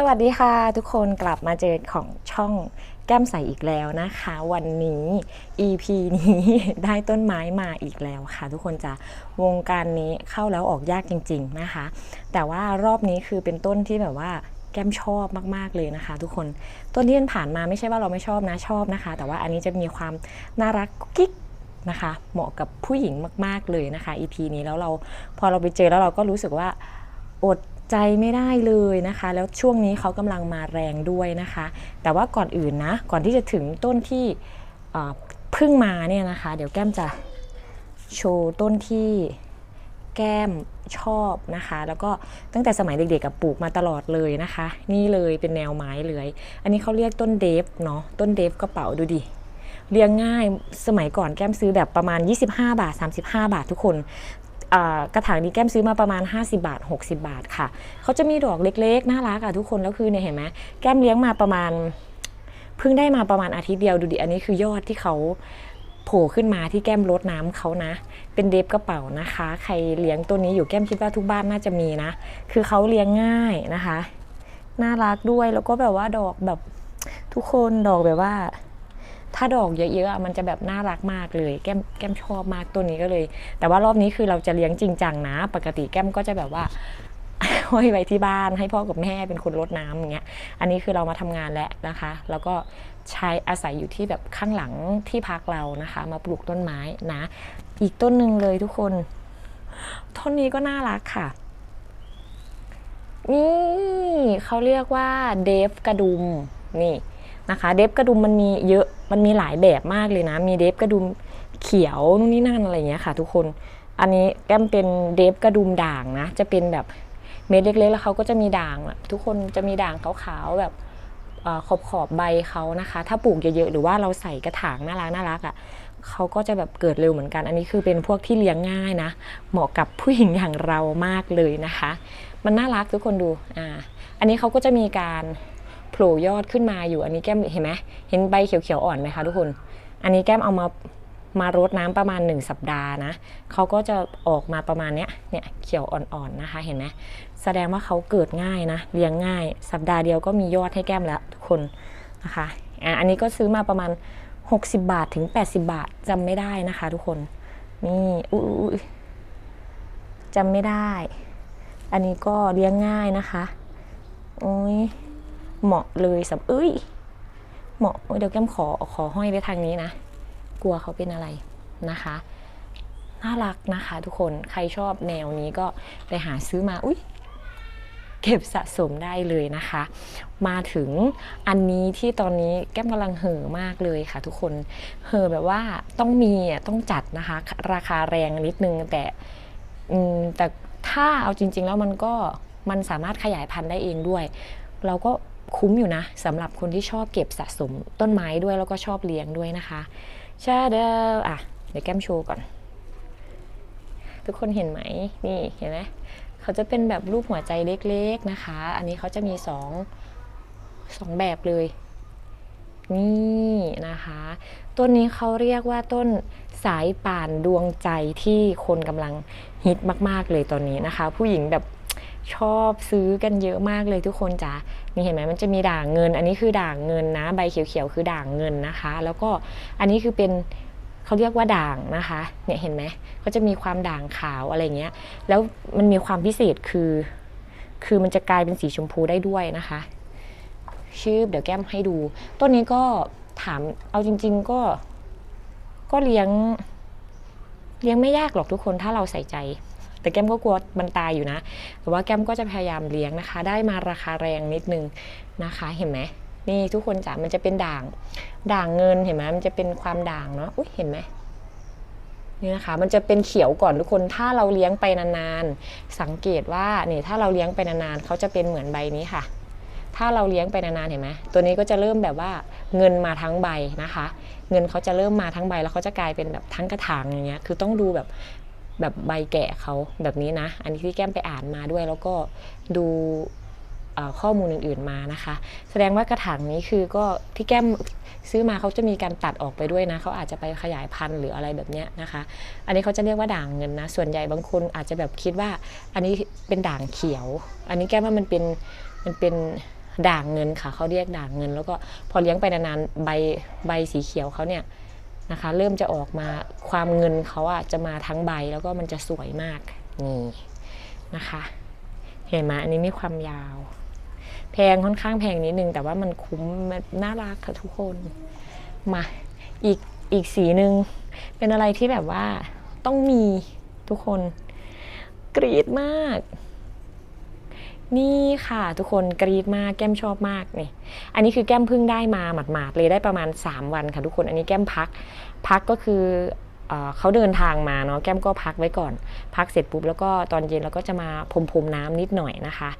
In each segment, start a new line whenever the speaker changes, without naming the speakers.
สวัสดีค่ะทุกคนกลับมาเจอของช่องแก้มใสอีกแล้วนะคะ วันนี้ EP นี้ได้ต้นไม้มาอีกแล้วค่ะ ทุกคนจะวงการนี้เข้าแล้วออกยากจริง ๆนะคะ แต่ว่ารอบนี้คือเป็นต้นที่แบบว่าแก้มชอบมากๆเลยนะคะ ทุกคนต้นที่มันผ่านมาไม่ใช่ว่าเราไม่ชอบนะชอบนะคะ แต่ว่าอันนี้จะมีความน่ารักกุ๊กกิ๊กนะคะ เหมาะกับผู้หญิงมาก ๆเลยนะคะ EP นี้แล้วเราพอเราไปเจอแล้วเราก็รู้สึกว่าอด ใจไม่ได้เลยนะคะ แล้วช่วงนี้เขากำลังมาแรงด้วยนะคะ แต่ว่าก่อนอื่นนะ ก่อนที่จะถึงต้นที่เพิ่งมาเนี่ยนะคะ เดี๋ยวแก้มจะโชว์ต้นที่แก้มชอบนะคะ แล้วก็ตั้งแต่สมัยเด็กๆกับปลูกมาตลอดเลยนะคะ นี่เลยเป็นแนวไม้เลย อันนี้เขาเรียกต้นเดฟเนาะต้นเดฟกระเป๋าดูดิเลี้ยงง่ายสมัยก่อนแก้มซื้อแบบประมาณ 25 บาท 35 บาททุกคน กระถางนี้แก้มซื้อมาประมาณ 50 บาท 60 บาทค่ะ เขาจะมีดอกเล็กๆ น่ารักอะทุกคนแล้วคือเนี่ยเห็นไหมแก้มเลี้ยงมาประมาณเพิ่งได้มาประมาณอาทิตย์เดียวดูดิอันนี้คือยอดที่เขาโผล่ขึ้นมาที่แก้มรดน้ำเขานะ เป็นเดฟกระเป๋านะคะ ใครเลี้ยงตัวนี้อยู่แก้มคิดว่าทุกบ้านน่าจะมีนะ คือเขาเลี้ยงง่ายนะคะ น่ารักด้วยแล้วก็แบบว่าดอกแบบทุกคนดอกแบบว่า ถ้าดอกเยอะๆมันจะแบบน่ารักมากเลย แก้มแก้มชอบมากตัวนี้ก็เลย แต่ว่ารอบนี้คือเราจะเลี้ยงจริงจังนะ ปกติแก้มก็จะแบบว่าห้อยไว้ที่บ้านให้พ่อกับแม่เป็นคนรดน้ำอย่างเงี้ย อันนี้คือเรามาทำงานแล้วนะคะ แล้วก็ใช้อาศัยอยู่ที่แบบข้างหลังที่พักเรานะคะ มาปลูกต้นไม้นะ อีกต้นหนึ่งเลยทุกคน ต้นนี้ก็น่ารักค่ะ นี่เขาเรียกว่าเดฟกระดุมนี่ นะคะ เดฟกระดุมมันมีเยอะมันมีหลายแบบมากเลยนะ มีเดฟกระดุมเขียวนู่นนี่นั่นอะไรอย่างเงี้ยค่ะ ทุกคนอันนี้แก้มเป็นเดฟกระดุมด่างนะ จะเป็นแบบเม็ดเล็กๆ แล้วเขาก็จะมีด่างอะทุกคนจะมีด่างขาวๆแบบขอบขอบใบเขานะคะ ถ้าปลูกเยอะๆ หรือว่าเราใส่กระถางน่ารักน่ารักอะเขาก็จะแบบเกิดเร็วเหมือนกัน อันนี้คือเป็นพวกที่เลี้ยงง่ายนะ เหมาะกับผู้หญิงอย่างเรามากเลยนะคะ มันน่ารักทุกคนดูอ่าอันนี้เขาก็จะมีการ โผล่ยอดขึ้นมาอยู่อันนี้แก้มเห็นไหมเห็นใบเขียวๆอ่อนไหมคะทุกคน อันนี้แก้มเอามามารดน้ำประมาณ 1 สัปดาห์นะเขาก็จะออกมาประมาณเนี้ยเนี่ยเขียวอ่อนๆนะคะเห็นไหมแสดงว่าเขาเกิดง่ายนะเลี้ยงง่าย สัปดาห์เดียวก็มียอดให้แก้มแล้วทุกคนนะคะอ่าอันนี้ก็ซื้อมาประมาณ 60 บาทถึง 80 บาทจำไม่ได้นะคะ ทุกคนนี่อุ้ยจำไม่ได้ อันนี้ก็เลี้ยงง่ายนะคะโอ้ย เหมาะเลยสำเอ้ย เหมาะเดี๋ยวแก้มขอขอห้อยไว้ทางนี้นะ กลัวเขาเป็นอะไรนะคะน่ารักนะคะทุกคนใครชอบแนวนี้ก็ไปหาซื้อมาอุ้ยเก็บสะสมได้เลยนะคะ มาถึงอันนี้ที่ตอนนี้แก้มกำลังเห่อมากเลยค่ะ ทุกคนเห่อแบบว่าต้องมีอะต้องจัดนะคะ ราคาแรงนิดนึงแต่แต่ถ้าเอาจริง ๆ แล้วมันก็มันสามารถขยายพันธุ์ได้เองด้วย เราก็ คุ้มอยู่นะสำหรับคนที่ชอบเก็บสะสมต้นไม้ด้วยแล้วก็ชอบเลี้ยงด้วยนะคะชาเดออะเดี๋ยวแก้มโชว์ก่อน ทุกคนเห็นไหมนี่เห็นไหมเขาจะเป็นแบบรูปหัวใจเล็กๆนะคะ อันนี้เขาจะมีสองสองแบบเลย นี่นะคะ ต้นนี้เขาเรียกว่าต้นสายป่านดวงใจที่คนกำลังฮิตมาก ๆ เลยตอนนี้นะคะ ผู้หญิงแบบ ชอบซื้อกันเยอะมากเลยทุกคนจ้ะนี่เห็นไหมมันจะมีด่างเงิน อันนี้คือด่างเงินนะ ใบเขียวๆคือด่างเงินนะคะ แล้วก็อันนี้คือเป็นเขาเรียกว่าด่างนะคะเนี่ยเห็นไหมก็จะมีความด่างขาวอะไรเงี้ยแล้วมันมีความพิเศษคือ คือมันจะกลายเป็นสีชมพูได้ด้วยนะคะชื่อเดี๋ยวแก้มให้ดู ต้นนี้ก็ถามเอาจริง ๆก็ก็เลี้ยง เลี้ยงไม่ยากหรอกทุกคนถ้าเราใส่ใจ แต่แก้มก็กลัวมันตายอยู่นะ แต่ว่าแก้มก็จะพยายามเลี้ยงนะคะ ได้มาราคาแรงนิดนึงนะคะ เห็นไหมนี่ทุกคนจ๋ามันจะเป็นด่าง ด่างเงินเห็นไหมมันจะเป็นความด่างเนาะอุ้ยเห็นไหมนี่นะคะมันจะเป็นเขียวก่อนทุกคนถ้าเราเลี้ยงไปนานๆ สังเกตว่านี่ถ้าเราเลี้ยงไปนานๆเขาจะเป็นเหมือนใบนี้ค่ะ ถ้าเราเลี้ยงไปนานๆเห็นไหมตัวนี้ก็จะเริ่มแบบว่าเงินมาทั้งใบนะคะ เงินเขาจะเริ่มมาทั้งใบแล้วเขาจะกลายเป็นแบบทั้งกระถางอย่างเงี้ยคือต้องดูแบบ แบบใบแกะเขาแบบนี้นะ อันนี้ที่แก้มไปอ่านมาด้วย แล้วก็ดูข้อมูลอื่นๆมานะคะ แสดงว่ากระถางนี้คือก็ที่แก้มซื้อมาเขาจะมีการตัดออกไปด้วยนะเขาอาจจะไปขยายพันธุ์หรืออะไรแบบนี้นะคะ อันนี้เขาจะเรียกว่าด่างเงินนะ ส่วนใหญ่บางคนอาจจะแบบคิดว่า อันนี้เป็นด่างเขียว อันนี้แก้มว่ามันเป็นมันเป็นด่างเงินค่ะเขาเรียกด่างเงิน แล้วก็พอเลี้ยงไปนานๆใบใบสีเขียวเขาเนี่ย นะคะ เริ่มจะออกมาความเงินเขาอะจะมาทั้งใบแล้วก็มันจะสวยมากนี่นะคะ เห็นไหมอันนี้มีความยาว แพงค่อนข้างแพงนิดนึง แต่ว่ามันคุ้มมันน่ารักค่ะทุกคนมาอีกอีกสีหนึ่งเป็นอะไรที่แบบว่าต้องมีทุกคนกรีดมาก นี่ค่ะทุกคนกรีดมากแก้มชอบมากนี่อันนี้คือแก้มเพิ่งได้มาหมาดๆเลยได้ประมาณ 3 วันค่ะทุกคนอันนี้แก้มพัก พักก็คือเขาเดินทางมาเนาะแก้มก็พักไว้ก่อน พักเสร็จปุ๊บแล้วก็ตอนเย็นเราก็จะมาพรมพรมๆน้ำนิดหน่อยนะคะ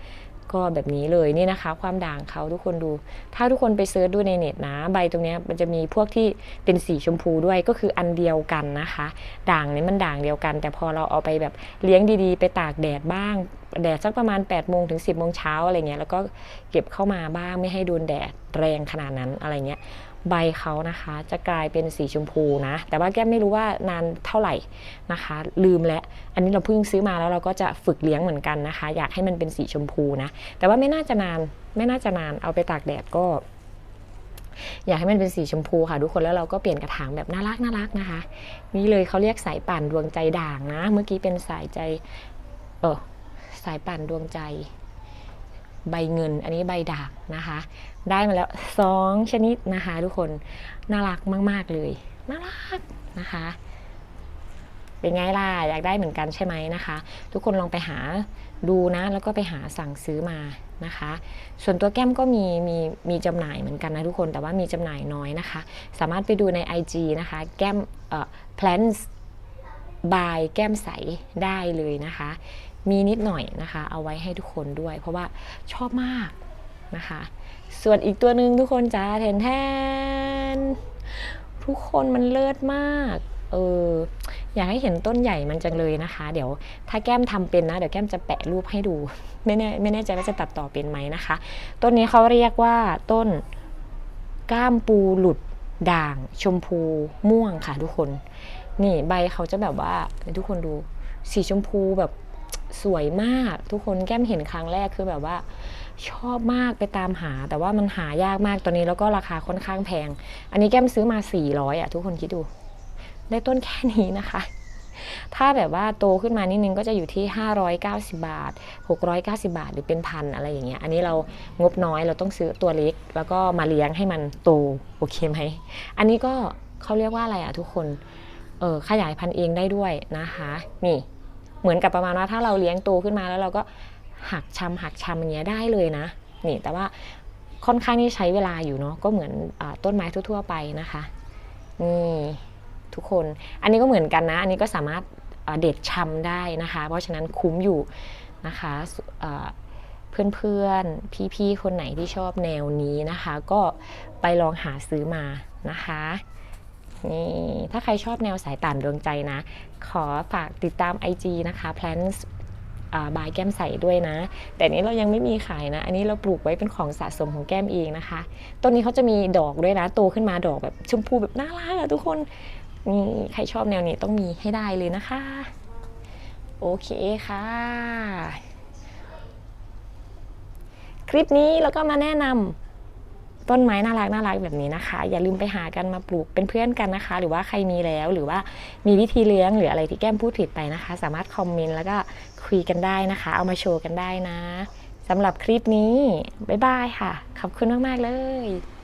ก็แบบนี้เลยนี่นะคะ ความด่างเขาทุกคนดู ถ้าทุกคนไปเซิร์ชดูในเน็ตนะ ใบตรงนี้มันจะมีพวกที่เป็นสีชมพูด้วยก็คืออันเดียวกันนะคะ ด่างนี้มันด่างเดียวกัน แต่พอเราเอาไปแบบเลี้ยงดีๆ ไปตากแดดบ้าง แดดสักประมาณ8ปดโมงถึง10บโมงเช้าอะไรเงี้ยแล้วก็เก็บเข้ามาบ้างไม่ให้โดนแดดแรงขนาดนั้นอะไรเงี้ยใบเขานะคะจะกลายเป็นสีชมพูนะ แต่ว่าแก้มไม่รู้ว่านานเท่าไหร่นะคะ ลืมแล้ว อันนี้เราเพิ่งซื้อมาแล้วเราก็จะฝึกเลี้ยงเหมือนกันนะคะ อยากให้มันเป็นสีชมพูนะ แต่ว่าไม่น่าจะนานไม่น่าจะนานเอาไปตากแดดก็ อยากให้มันเป็นสีชมพูค่ะ ทุกคนแล้วเราก็เปลี่ยนกระถางแบบน่ารักน่ารักนะคะ นี่เลยเขาเรียกสายป่านดวงใจด่างนะ เมื่อกี้เป็นสายใจ เออายป่านดวงใจ ใบเงิน อันนี้ใบด่างนะคะ ได้มาแล้วสองชนิดนะคะทุกคน น่ารักมาก ๆ เลย น่ารักนะคะ เป็นไงล่ะ อยากได้เหมือนกันใช่ไหมนะคะ ทุกคนลองไปหาดูนะ แล้วก็ไปหาสั่งซื้อมานะคะ ส่วนตัวแก้มก็มีมีมีจำหน่ายเหมือนกันนะทุกคน แต่ว่ามีจำหน่ายน้อยนะคะ สามารถไปดูใน IG นะคะ แก้มเอ่อ plants by แก้มใสได้เลยนะคะ มีนิดหน่อยนะคะ เอาไว้ให้ทุกคนด้วย เพราะว่าชอบมากนะคะ ส่วนอีกตัวหนึ่งทุกคนจ้าแทนแทนทุกคนมันเลิศมากเอออยากให้เห็นต้นใหญ่มันจังเลยนะคะ เดี๋ยวถ้าแก้มทำเป็นนะ เดี๋ยวแก้มจะแปะรูปให้ดู ไม่แน่ไม่แน่ใจว่าจะตัดต่อเป็นไหมนะคะ ต้นนี้เขาเรียกว่าต้นก้ามปูหลุดด่างชมพูม่วงค่ะทุกคน นี่ใบเขาจะแบบว่าให้ทุกคนดูสีชมพูแบบสวยมาก ทุกคนแก้มเห็นครั้งแรกคือแบบว่า ชอบมากไปตามหา แต่ว่ามันหายากมากตอนนี้แล้วก็ราคาค่อนข้างแพง อันนี้แก้มซื้อมา 400อะทุกคนคิดดู ได้ต้นแค่นี้นะคะ ถ้าแบบว่าโตขึ้นมานิดนึงก็จะอยู่ที่ 590 บาท 690 บาท หรือเป็นพันอะไรอย่างเงี้ยอันนี้เรางบน้อยเราต้องซื้อตัวเล็ก แล้วก็มาเลี้ยงให้มันโตโอเคไหมอันนี้ก็เขาเรียกว่าอะไรอะทุกคน ขยายพันธุ์เองได้ด้วยนะคะนี่เหมือนกับประมาณว่าถ้าเราเลี้ยงโตขึ้นมาแล้วเราก็หักชำหักชำอย่างเงี้ยได้เลยนะนี่แต่ว่าค่อนข้างที่ใช้เวลาอยู่เนาะก็เหมือนอต้นไม้ทั่ว ๆ ไปนะคะนี่ทุกคนอันนี้ก็เหมือนกันนะ อันนี้ก็สามารถเด็ดชำได้นะคะ เพราะฉะนั้นคุ้มอยู่นะคะเพื่อนๆ พี่ๆ คนไหนที่ชอบแนวนี้นะคะ ก็ไปลองหาซื้อมานะคะ นี่ถ้าใครชอบแนวสายต่านดวงใจนะ ขอฝากติดตาม IG นะคะ plants บายแก้มใสด้วยนะ แต่นี้เรายังไม่มีขายนะ อันนี้เราปลูกไว้เป็นของสะสมของแก้มเองนะคะ ต้นนี้เขาจะมีดอกด้วยนะ โตขึ้นมาดอกแบบชมพูแบบน่ารักอะทุกคนนี่ใครชอบแนวนี้ต้องมีให้ได้เลยนะคะ โอเคค่ะ คลิปนี้เราก็มาแนะนำ ต้นไม้น่ารักน่ารักแบบนี้นะคะ อย่าลืมไปหากันมาปลูกเป็นเพื่อนกันนะคะ หรือว่าใครมีแล้วหรือว่ามีวิธีเลี้ยงหรืออะไรที่แก้มพูดผิดไปนะคะ สามารถคอมเมนต์แล้วก็คุยกันได้นะคะ เอามาโชว์กันได้นะสำหรับคลิปนี้ บ๊ายบายค่ะ ขอบคุณมาก ๆ เลย